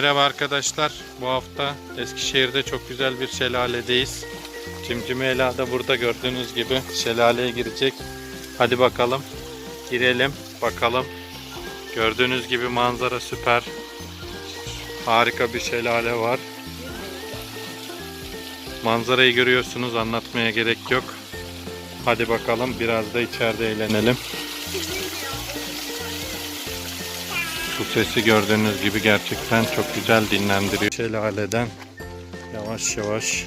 Merhaba arkadaşlar. Bu hafta Eskişehir'de çok güzel bir şelaledeyiz. Cimcimela da burada gördüğünüz gibi şelaleye girecek. Hadi bakalım. Girelim bakalım. Gördüğünüz gibi manzara süper. Harika bir şelale var. Manzarayı görüyorsunuz anlatmaya gerek yok. Hadi bakalım biraz da içeride eğlenelim. Su sesi gördüğünüz gibi gerçekten çok güzel dinlendiriyor. Şelaleden yavaş yavaş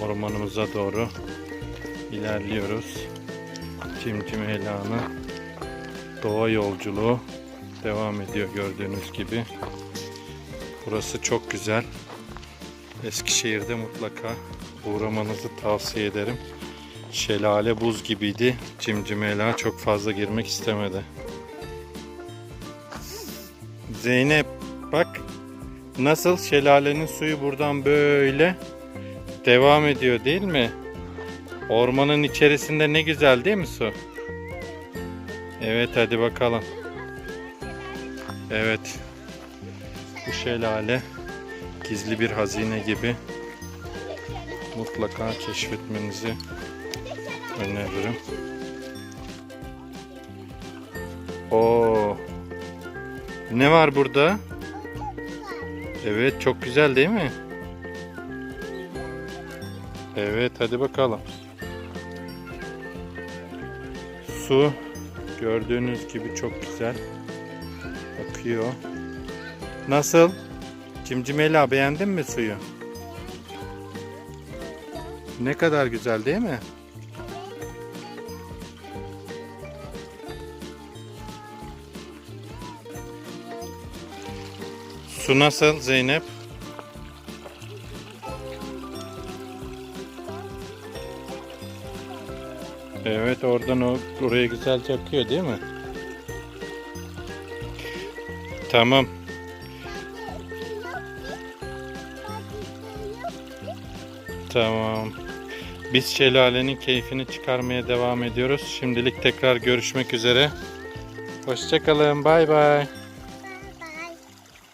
ormanımıza doğru ilerliyoruz. Cimcim Ela'nın doğa yolculuğu devam ediyor gördüğünüz gibi. Burası çok güzel. Eskişehir'de mutlaka uğramanızı tavsiye ederim. Şelale buz gibiydi. Cimcim Ela çok fazla girmek istemedi. Zeynep bak nasıl şelalenin suyu buradan böyle devam ediyor değil mi? Ormanın içerisinde ne güzel değil mi su? Evet hadi bakalım. Evet. Bu şelale gizli bir hazine gibi. Mutlaka keşfetmenizi öneririm. Oo. Ne var burada? Evet çok güzel değil mi? Evet hadi bakalım. Su gördüğünüz gibi çok güzel akıyor. Nasıl? Cimcimela beğendin mi suyu? Ne kadar güzel değil mi? Su nasıl Zeynep? Evet oradan o oraya güzelce akıyor değil mi? Tamam. Tamam. Biz şelalenin keyfini çıkarmaya devam ediyoruz. Şimdilik tekrar görüşmek üzere. Hoşçakalın. Bay bay.